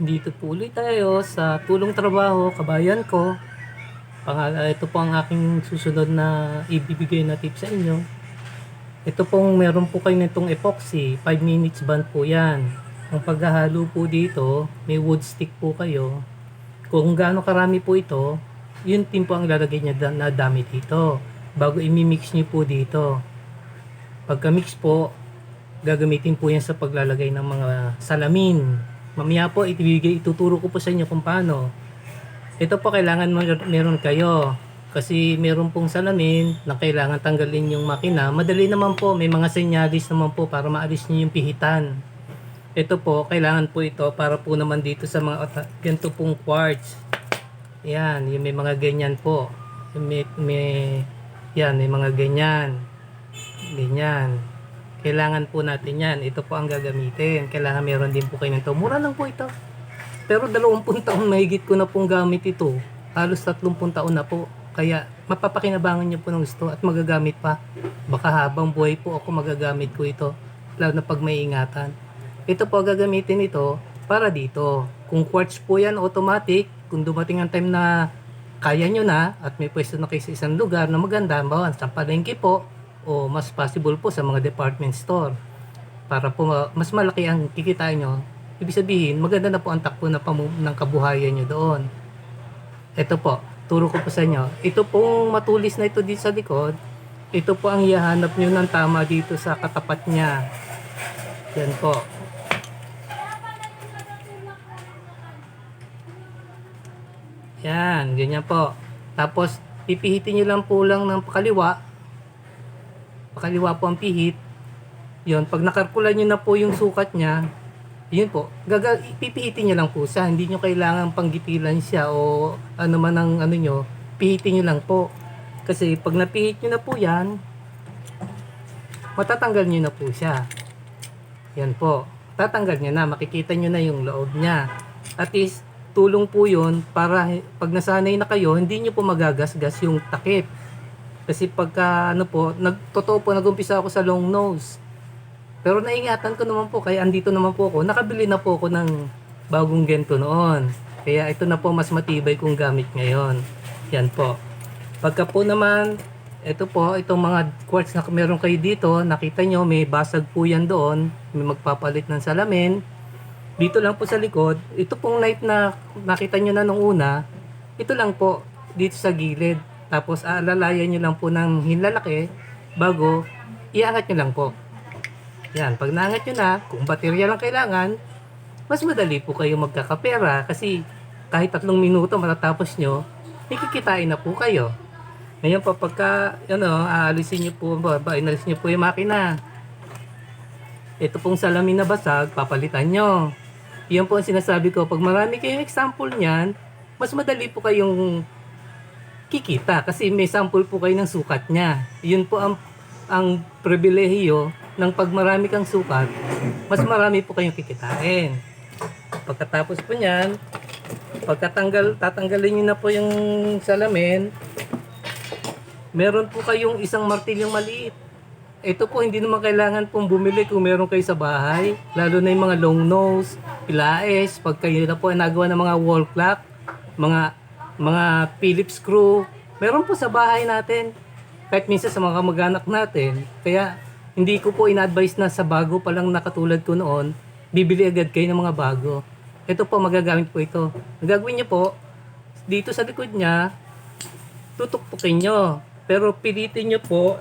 Dito po ulit tayo sa tulong trabaho, kabayan ko. Pangal ito po ang aking susunod na ibibigay na tip sa inyo. Ito pong meron po kayo nitong epoxy, 5 minutes band po yan. Ang paghahalo po dito, may wood stick po kayo. Kung gaano karami po ito, yun din po ang lalagay niya na dami dito. Bago imimix niyo po dito. Pagka-mix po, gagamitin po yan sa paglalagay ng mga salamin. Mamaya po itibigay, ituturo ko po sa inyo kung paano. Ito po kailangan mer- meron kayo. Kasi meron pong salamin na kailangan tanggalin yung makina. Madali naman po, may mga senyalis naman po para maalis niyo yung pihitan. Ito po, kailangan po ito para po naman dito sa mga ganito pong quartz. Yan, yung may mga ganyan po. May, may, yan, may mga ganyan. Ganyan. Kailangan po natin yan. Ito po ang gagamitin. Kailangan meron din po kayo nito. Mura lang po ito. Pero 20 taon mahigit ko na pong gamit ito. Halos 30 taon na po. Kaya mapapakinabangan niyo po ng gusto at magagamit pa. Baka habang buhay po ako magagamit ko ito. Lalo na pag may. Ito po gagamitin ito para dito. Kung quartz po yan automatic, kung dumating ang time na kaya nyo na at may pwesto na kayo sa isang lugar na maganda, bawa sa palengke po o mas possible po sa mga department store para po ma- mas malaki ang kikitain nyo. Ibig sabihin, maganda na po ang takbo na pamu- ng kabuhayan nyo doon. Ito po, turo ko po sa inyo. Ito pong matulis na ito dito sa likod, ito po ang ihahanap nyo ng tama dito sa katapat niya. Yan po. Yan, ganyan po. Tapos, pipihitin nyo lang po lang ng pakaliwa. Pakaliwa po ang pihit. Yun, pag nakalkulan nyo na po yung sukat niya, yun po, gaga, pipihitin nyo lang po siya. Hindi nyo kailangan panggitilan siya o ano man ang ano nyo, pihitin nyo lang po. Kasi pag napihit nyo na po yan, matatanggal nyo na po siya. Yan po. Tatanggal nyo na, makikita nyo na yung loob niya. At least, tulong po yun para pag nasanay na kayo, hindi nyo po magagasgas yung takip. Kasi pagka ano po, nag, totoo po, nagumpisa ako sa long nose. Pero naingatan ko naman po, kaya andito naman po ako. Nakabili na po ako ng bagong gento noon. Kaya ito na po mas matibay kong gamit ngayon. Yan po. Pagka po naman, ito po, itong mga quartz na meron kayo dito, nakita nyo, may basag po yan doon. May magpapalit ng salamin. Dito lang po sa likod, ito pong knife na nakita nyo na nung una, ito lang po, dito sa gilid. Tapos aalalayan nyo lang po ng hinlalaki bago iangat nyo lang po. Yan, pag naangat nyo na, kung baterya lang kailangan, mas madali po kayo magkakapera kasi kahit tatlong minuto matatapos nyo, ikikitain na po kayo. Ngayon po, pagka, ano, aalisin nyo po, ba, inalis nyo po yung makina. Ito pong salamin na basag, papalitan nyo. Yan po ang sinasabi ko, pag marami kayong example niyan, mas madali po kayong kikita kasi may sample po kayo ng sukat niya. Yun po ang, ang pribilehiyo ng pag marami kang sukat, mas marami po kayong kikitain. Pagkatapos po niyan, pagkatanggal, tatanggalin niyo na po yung salamin, meron po kayong isang martilyong maliit. Ito po, hindi naman kailangan pong bumili kung meron kayo sa bahay. Lalo na yung mga long nose, pilaes, pag kayo na po ay nagawa ng mga wall clock, mga, mga Phillips screw. Meron po sa bahay natin. Kahit minsan sa mga kamag-anak natin. Kaya, hindi ko po in-advise na sa bago pa lang nakatulad ko noon, bibili agad kayo ng mga bago. Ito po, magagamit po ito. Gagawin niyo po, dito sa likod niya, tutuktukin nyo. Pero pilitin nyo po,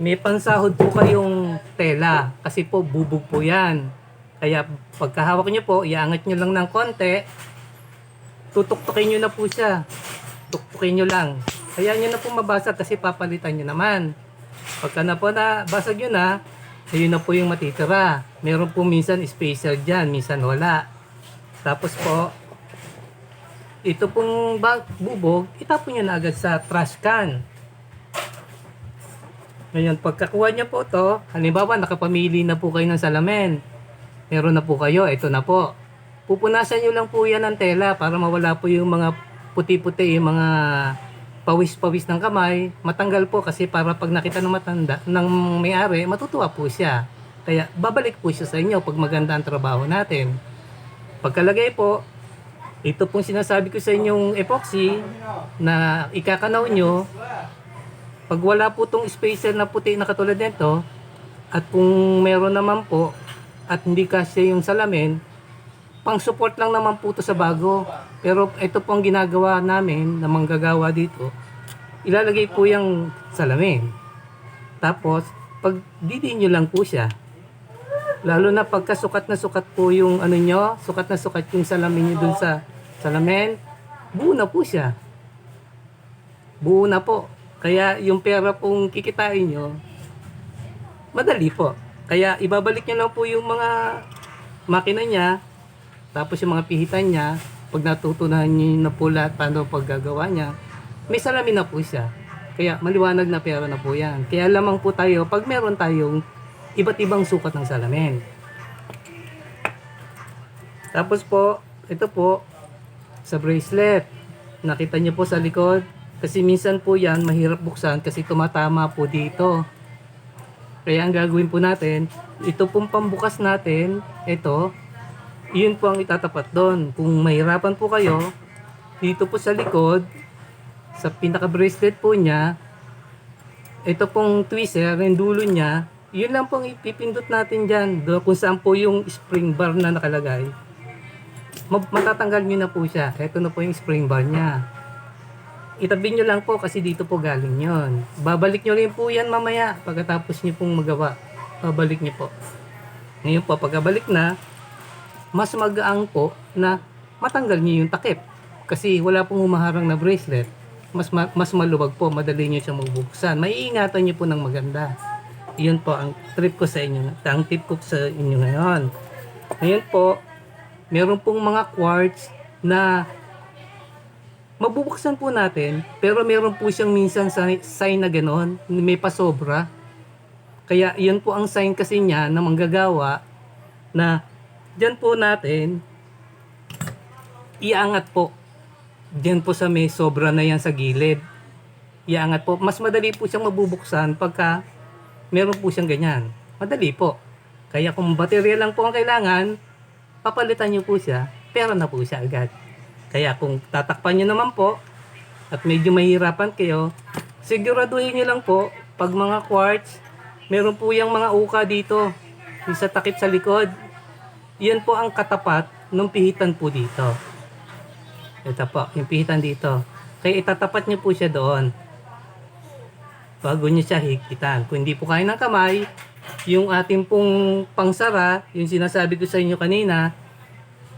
may pansahod po kayong tela. Kasi po, bubog po yan. Kaya pagkahawak nyo po, iangat nyo lang ng konti, tutuktukin nyo na po siya. Tuktukin nyo lang. Kaya nyo na po mabasag kasi papalitan nyo naman. Pagka na po na basag yun na, ayun na po yung matitira. Meron po minsan spacer dyan, minsan wala. Tapos po, ito pong bag, bubog, itapon nyo na agad sa trash can. Ngayon, pagkakuha niya po to, halimbawa nakapamili na po kayo ng salamin. Meron na po kayo, ito na po. Pupunasan nyo lang po yan ng tela para mawala po yung mga puti-puti, yung mga pawis-pawis ng kamay. Matanggal po kasi para pag nakita ng matanda, ng may-ari, matutuwa po siya. Kaya babalik po siya sa inyo pag maganda ang trabaho natin. Pagkalagay po, ito pong sinasabi ko sa inyong epoxy na ikakanaw nyo, pag wala po tong spacer na puti na katulad nito, at kung meron naman po, at hindi kasi yung salamin, pang support lang naman po to sa bago. Pero ito pong ginagawa namin na manggagawa dito, ilalagay po yung salamin. Tapos, pag didiin nyo lang po siya, lalo na pagka sukat na sukat po yung ano nyo, sukat na sukat yung salamin nyo dun sa salamin, buo na po siya. Buo na po. Kaya yung pera pong kikitain nyo, madali po. Kaya ibabalik nyo lang po yung mga makina niya, tapos yung mga pihitan niya, pag natutunan nyo na po lahat paano paggagawa niya, may salamin na po siya. Kaya maliwanag na pera na po yan. Kaya lamang po tayo, pag meron tayong iba't ibang sukat ng salamin. Tapos po, ito po, sa bracelet. Nakita niyo po sa likod. Kasi minsan po yan, mahirap buksan kasi tumatama po dito. Kaya ang gagawin po natin, ito pong pambukas natin, ito, yun po ang itatapat doon. Kung mahirapan po kayo, dito po sa likod, sa pinaka-bracelet po niya, ito pong tweezer, yung dulo niya, yun lang pong ipipindot natin dyan, do, kung saan po yung spring bar na nakalagay. Ma- matatanggal nyo na po siya. Ito na po yung spring bar niya. Itabi nyo lang po kasi dito po galing yon. Babalik nyo rin po yan mamaya pagkatapos nyo pong magawa. Babalik nyo po. Ngayon po, pagkabalik na, mas magaang po na matanggal nyo yung takip. Kasi wala pong humaharang na bracelet. Mas ma- mas maluwag po, madali nyo siyang magbuksan. Maiingatan nyo po ng maganda. Iyon po ang trip ko sa inyo. Ang tip ko sa inyo ngayon. Ngayon po, meron pong mga quartz na mabubuksan po natin, pero meron po siyang minsan si- sign na gano'n, may pasobra. Kaya yun po ang sign kasi niya na manggagawa na dyan po natin iangat po. Dyan po sa may sobra na yan sa gilid. Iangat po. Mas madali po siyang mabubuksan pagka meron po siyang ganyan. Madali po. Kaya kung baterya lang po ang kailangan, papalitan niyo po siya, pera na po siya agad. Kaya kung tatakpan niyo naman po, at medyo mahirapan kayo, siguraduhin niyo lang po, pag mga quartz, meron po yung mga uka dito, sa takip sa likod. Yan po ang katapat ng pihitan po dito. Ito po, yung pihitan dito. Kaya itatapat niyo po siya doon. Bago niyo siya higitan. Kung hindi po kaya ng kamay, yung ating pong pangsara, yung sinasabi ko sa inyo kanina,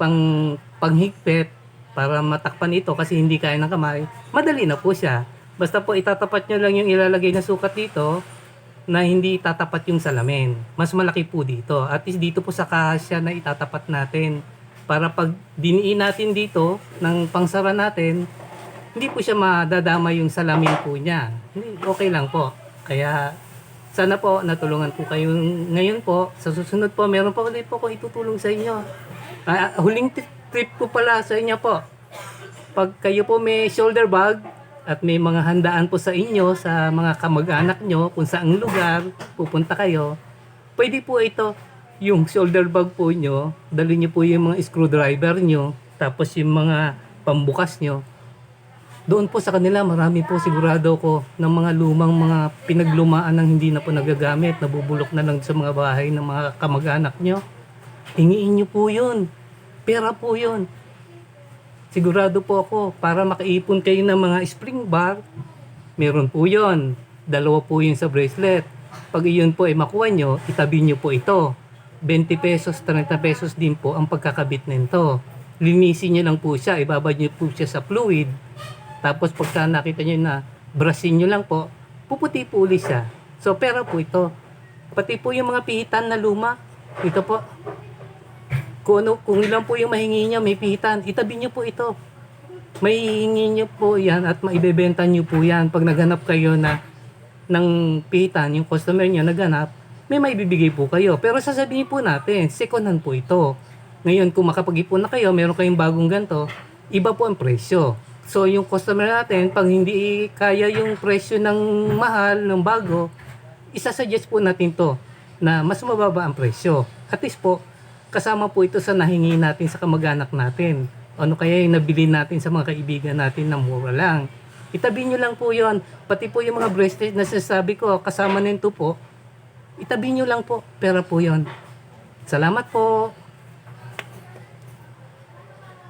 pang panghigpit para matakpan ito kasi hindi kaya ng kamay, madali na po siya. Basta po itatapat nyo lang yung ilalagay na sukat dito na hindi tatapat yung salamin. Mas malaki po dito. At least dito po sa kasya na itatapat natin. Para pag diniin natin dito ng pangsara natin, hindi po siya madadama yung salamin po niya. Okay lang po. Kaya sana po natulungan po kayo ngayon po. Sa susunod po, meron po ulit po ko itutulong sa inyo. Ah, huling trip ko pala sa inyo po. Pag kayo po may shoulder bag at may mga handaan po sa inyo sa mga kamag-anak nyo kung saang lugar pupunta kayo, pwede po ito yung shoulder bag po nyo, dali nyo po yung mga screwdriver nyo, tapos yung mga pambukas nyo, doon po sa kanila, marami po sigurado ko ng mga lumang mga pinaglumaan ng hindi na po nagagamit, nabubulok na lang sa mga bahay ng mga kamag-anak nyo. Hingiin nyo po yun. Pera po yun. Sigurado po ako, para makaipon kayo ng mga spring bar, meron po yon. Dalawa po yun sa bracelet. Pag iyon po ay makuha nyo, itabi nyo po ito. 20 pesos, 30 pesos din po ang pagkakabit nito. Linisin nyo lang po siya, ibabad nyo po siya sa fluid. Tapos pagka nakita nyo na brasin nyo lang po, puputi po ulit siya. So pera po ito. Pati po yung mga pihitan na luma, ito po. Kung, ano, kung ilan po yung mahingi niya, may pihitan, itabi niyo po ito. May hihingi niyo po yan at maibebenta niyo po yan. Pag naghanap kayo na ng pihitan, yung customer niyo naghanap, may maibibigay po kayo. Pero sasabihin po natin, second hand po ito. Ngayon, kung makapag-ipon na kayo, meron kayong bagong ganto, iba po ang presyo. So, yung customer natin, pag hindi kaya yung presyo ng mahal, ng bago, isasuggest po natin to na mas mababa ang presyo. At least po, kasama po ito sa nahingi natin sa kamag-anak natin. Ano kaya yung nabili natin sa mga kaibigan natin na mura lang. Itabi nyo lang po yon Pati po yung mga bracelet na sinasabi ko, kasama nito po, itabi nyo lang po. Pera po yon Salamat po.